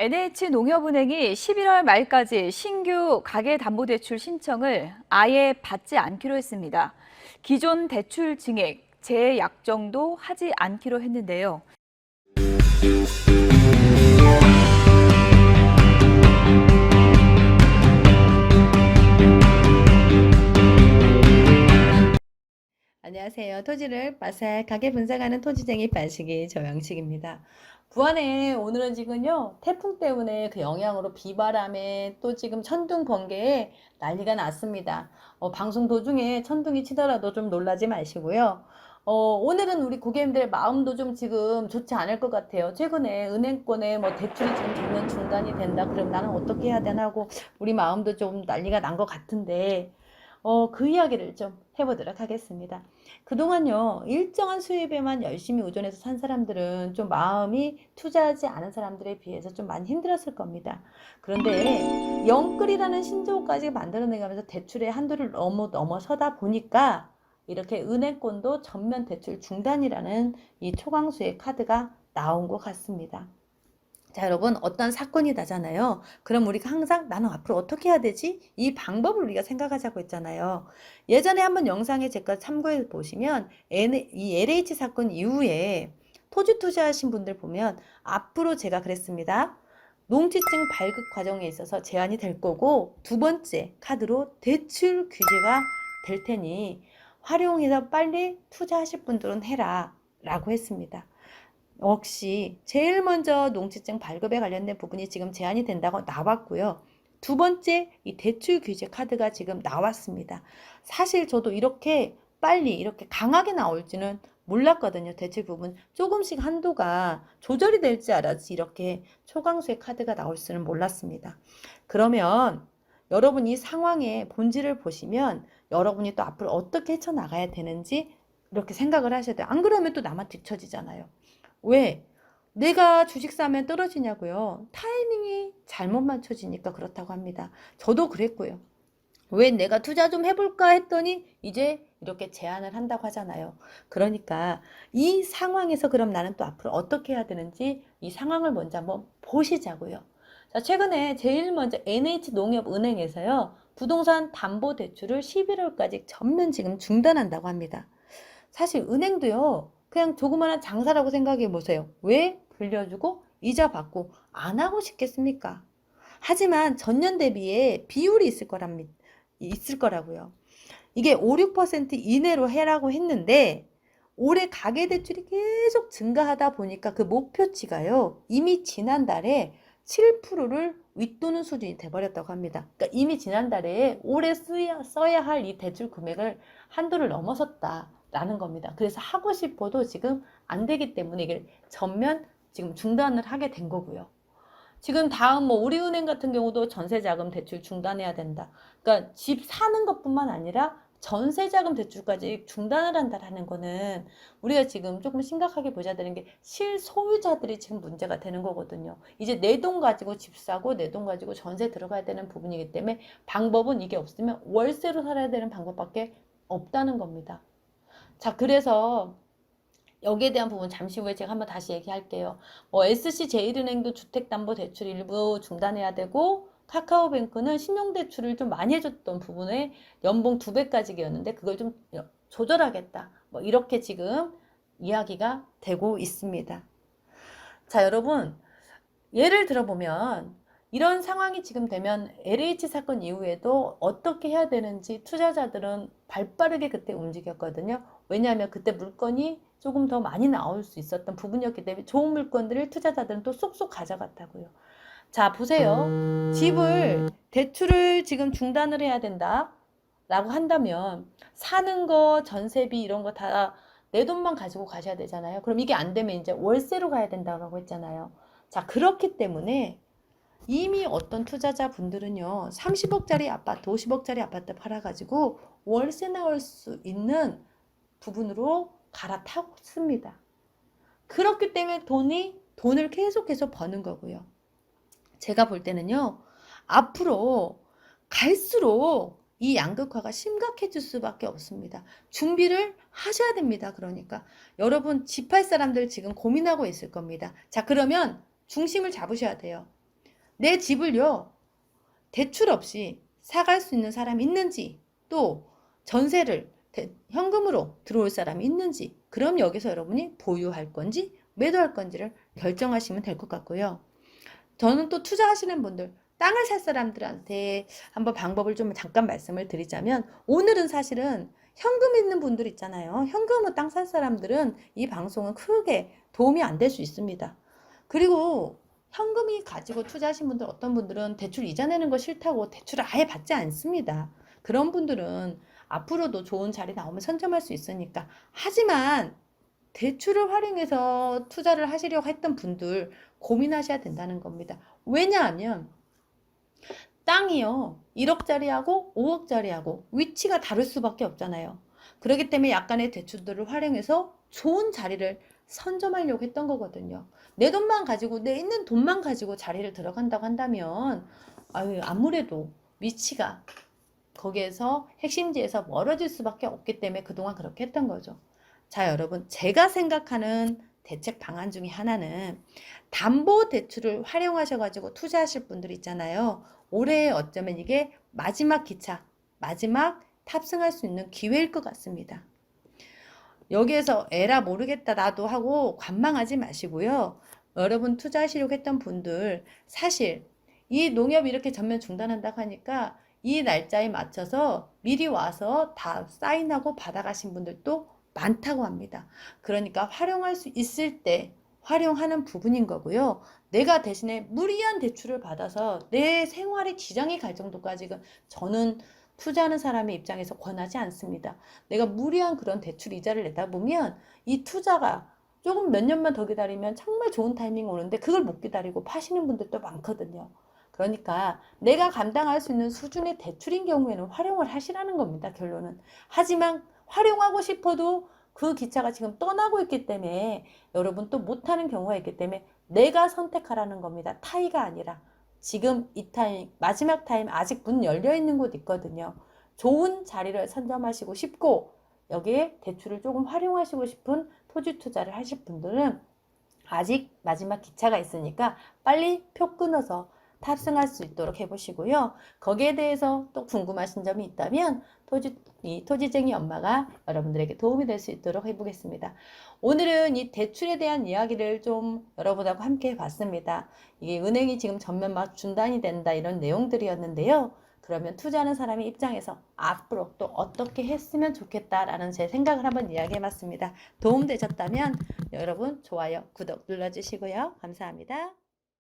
NH농협은행이 11월 말까지 신규 가계담보대출 신청을 아예 받지 않기로 했습니다. 기존 대출 증액, 재약정도 하지 않기로 했는데요. 안녕하세요. 토지를 바삭하게 분석하는 토지쟁이 반식이 조영식입니다. 부안에 오늘은 지금요 태풍 때문에 그 영향으로 비바람에 또 지금 천둥 번개에 난리가 났습니다. 어, 방송 도중에 천둥이 치더라도 좀 놀라지 마시고요. 어, 오늘은 우리 고객님들 마음도 좀 지금 좋지 않을 것 같아요. 최근에 은행권에 뭐 대출이 지금 전면 중단이 된다. 그럼 나는 어떻게 해야 되나 하고 우리 마음도 좀 난리가 난 것 같은데 어, 그 이야기를 좀 해보도록 하겠습니다. 그동안요, 일정한 수입에만 열심히 의존해서 산 사람들은 좀 마음이 투자하지 않은 사람들에 비해서 좀 많이 힘들었을 겁니다. 그런데 영끌이라는 신조어까지 만들어내가면서 대출의 한도를 너무 넘어서다 보니까 이렇게 은행권도 전면 대출 중단이라는 이 초강수의 카드가 나온 것 같습니다. 자, 여러분, 어떤 사건이 나잖아요. 그럼 우리가 항상 나는 앞으로 어떻게 해야 되지? 이 방법을 우리가 생각하자고 했잖아요. 예전에 한번 영상에 제가 참고해 보시면 이 LH 사건 이후에 토지 투자하신 분들 보면 앞으로 제가 그랬습니다. 농지증 발급 과정에 있어서 제한이 될 거고 두 번째 카드로 대출 규제가 될 테니 활용해서 빨리 투자하실 분들은 해라 라고 했습니다. 역시 제일 먼저 농지증 발급에 관련된 부분이 지금 제한이 된다고 나왔고요. 두 번째, 이 대출 규제 카드가 지금 나왔습니다. 사실 저도 이렇게 빨리 이렇게 강하게 나올지는 몰랐거든요. 대출 부분 조금씩 한도가 조절이 될 줄 알았지 이렇게 초강수의 카드가 나올 수는 몰랐습니다. 그러면 여러분 이 상황의 본질을 보시면 여러분이 또 앞으로 어떻게 헤쳐나가야 되는지 이렇게 생각을 하셔야 돼요. 안 그러면 또 나만 뒤처지잖아요. 왜? 내가 주식 사면 떨어지냐고요. 타이밍이 잘못 맞춰지니까 그렇다고 합니다. 저도 그랬고요. 왜 내가 투자 좀 해볼까 했더니 이제 이렇게 제안을 한다고 하잖아요. 그러니까 이 상황에서 그럼 나는 또 앞으로 어떻게 해야 되는지 이 상황을 먼저 한번 보시자고요. 자, 최근에 제일 먼저 NH농협은행에서요. 부동산 담보 대출을 11월까지 전면 지금 중단한다고 합니다. 사실 은행도요. 그냥 조그마한 장사라고 생각해 보세요. 왜 빌려주고 이자 받고 안 하고 싶겠습니까? 하지만 전년 대비에 비율이 있을 거랍니다. 있을 거라고요. 이게 5, 6% 이내로 해라고 했는데 올해 가계 대출이 계속 증가하다 보니까 그 목표치가요. 이미 지난달에 7%를 윗도는 수준이 돼버렸다고 합니다. 그러니까 이미 지난달에 올해 써야, 써야 할 이 대출 금액을 한도를 넘어섰다 라는 겁니다. 그래서 하고 싶어도 지금 안 되기 때문에 이게 전면 지금 중단을 하게 된 거고요. 지금 다음 뭐 우리은행 같은 경우도 전세자금 대출 중단해야 된다. 그러니까 집 사는 것뿐만 아니라 전세자금 대출까지 중단을 한다라는 거는 우리가 지금 조금 심각하게 보셔야 되는 게 실소유자들이 지금 문제가 되는 거거든요. 이제 내 돈 가지고 집 사고 내 돈 가지고 전세 들어가야 되는 부분이기 때문에 방법은 이게 없으면 월세로 살아야 되는 방법밖에 없다는 겁니다. 자, 그래서 여기에 대한 부분 잠시 후에 제가 한번 다시 얘기할게요. 뭐 SC제일은행도 주택담보대출 일부 중단해야 되고 카카오뱅크는 신용대출을 좀 많이 해줬던 부분에 연봉 두 배까지 기였는데 그걸 좀 조절하겠다. 뭐 이렇게 지금 이야기가 되고 있습니다. 자, 여러분 예를 들어보면 이런 상황이 지금 되면 LH 사건 이후에도 어떻게 해야 되는지 투자자들은 발빠르게 그때 움직였거든요. 왜냐하면 그때 물건이 조금 더 많이 나올 수 있었던 부분이었기 때문에 좋은 물건들을 투자자들은 또 쏙쏙 가져갔다고요. 자, 보세요. 집을 대출을 지금 중단을 해야 된다. 라고 한다면 사는 거, 전세비 이런 거 다 내 돈만 가지고 가셔야 되잖아요. 그럼 이게 안 되면 이제 월세로 가야 된다고 했잖아요. 자, 그렇기 때문에 이미 어떤 투자자 분들은요, 30억짜리 아파트, 50억짜리 아파트 팔아가지고 월세 나올 수 있는 부분으로 갈아타습니다. 그렇기 때문에 돈이, 돈을 계속해서 버는 거고요. 제가 볼 때는요, 앞으로 갈수록 이 양극화가 심각해질 수밖에 없습니다. 준비를 하셔야 됩니다. 그러니까 여러분 집할 사람들 지금 고민하고 있을 겁니다. 자, 그러면 중심을 잡으셔야 돼요. 내 집을요, 대출 없이 사갈 수 있는 사람이 있는지, 또 전세를 대- 현금으로 들어올 사람이 있는지, 그럼 여기서 여러분이 보유할 건지 매도할 건지를 결정하시면 될 것 같고요. 저는 또 투자하시는 분들, 땅을 살 사람들한테 한번 방법을 좀 잠깐 말씀을 드리자면, 오늘은 사실은 현금 있는 분들 있잖아요. 현금으로 땅 살 사람들은 이 방송은 크게 도움이 안 될 수 있습니다. 그리고 현금이 가지고 투자하신 분들 어떤 분들은 대출 이자 내는 거 싫다고 대출을 아예 받지 않습니다. 그런 분들은 앞으로도 좋은 자리 나오면 선점할 수 있으니까. 하지만 대출을 활용해서 투자를 하시려고 했던 분들 고민하셔야 된다는 겁니다. 왜냐하면 땅이요. 1억짜리하고 5억짜리하고 위치가 다를 수밖에 없잖아요. 그렇기 때문에 약간의 대출들을 활용해서 좋은 자리를 선점하려고 했던 거거든요. 내 돈만 가지고 내 있는 돈만 가지고 자리를 들어간다고 한다면 아유, 아무래도 위치가 거기에서 핵심지에서 멀어질 수밖에 없기 때문에 그동안 그렇게 했던 거죠. 자, 여러분, 제가 생각하는 대책 방안 중에 하나는 담보 대출을 활용하셔가지고 투자하실 분들 있잖아요. 올해 어쩌면 이게 마지막 기차, 마지막 탑승할 수 있는 기회일 것 같습니다. 여기에서 에라 모르겠다 나도 하고 관망하지 마시고요. 여러분 투자하시려고 했던 분들 사실 이 농협 이렇게 전면 중단한다고 하니까 이 날짜에 맞춰서 미리 와서 다 사인하고 받아가신 분들도 많다고 합니다. 그러니까 활용할 수 있을 때 활용하는 부분인 거고요. 내가 대신에 무리한 대출을 받아서 내 생활에 지장이 갈 정도까지는 저는 투자하는 사람의 입장에서 권하지 않습니다. 내가 무리한 그런 대출 이자를 내다 보면 이 투자가 조금 몇 년만 더 기다리면 정말 좋은 타이밍 오는데 그걸 못 기다리고 파시는 분들도 많거든요. 그러니까 내가 감당할 수 있는 수준의 대출인 경우에는 활용을 하시라는 겁니다. 결론은. 하지만 활용하고 싶어도 그 기차가 지금 떠나고 있기 때문에 여러분 또 못하는 경우가 있기 때문에 내가 선택하라는 겁니다. 타이가 아니라 지금 이 타임 마지막 타임 아직 문 열려 있는 곳 있거든요. 좋은 자리를 선점하시고 싶고 여기에 대출을 조금 활용하시고 싶은 토지 투자를 하실 분들은 아직 마지막 기차가 있으니까 빨리 표 끊어서 탑승할 수 있도록 해보시고요. 거기에 대해서 또 궁금하신 점이 있다면 토지, 이 토지쟁이 엄마가 여러분들에게 도움이 될 수 있도록 해보겠습니다. 오늘은 이 대출에 대한 이야기를 좀 여러분하고 함께 해봤습니다. 이게 은행이 지금 전면 막 중단이 된다 이런 내용들이었는데요. 그러면 투자하는 사람의 입장에서 앞으로 또 어떻게 했으면 좋겠다라는 제 생각을 한번 이야기해 봤습니다. 도움 되셨다면 여러분 좋아요, 구독 눌러주시고요. 감사합니다.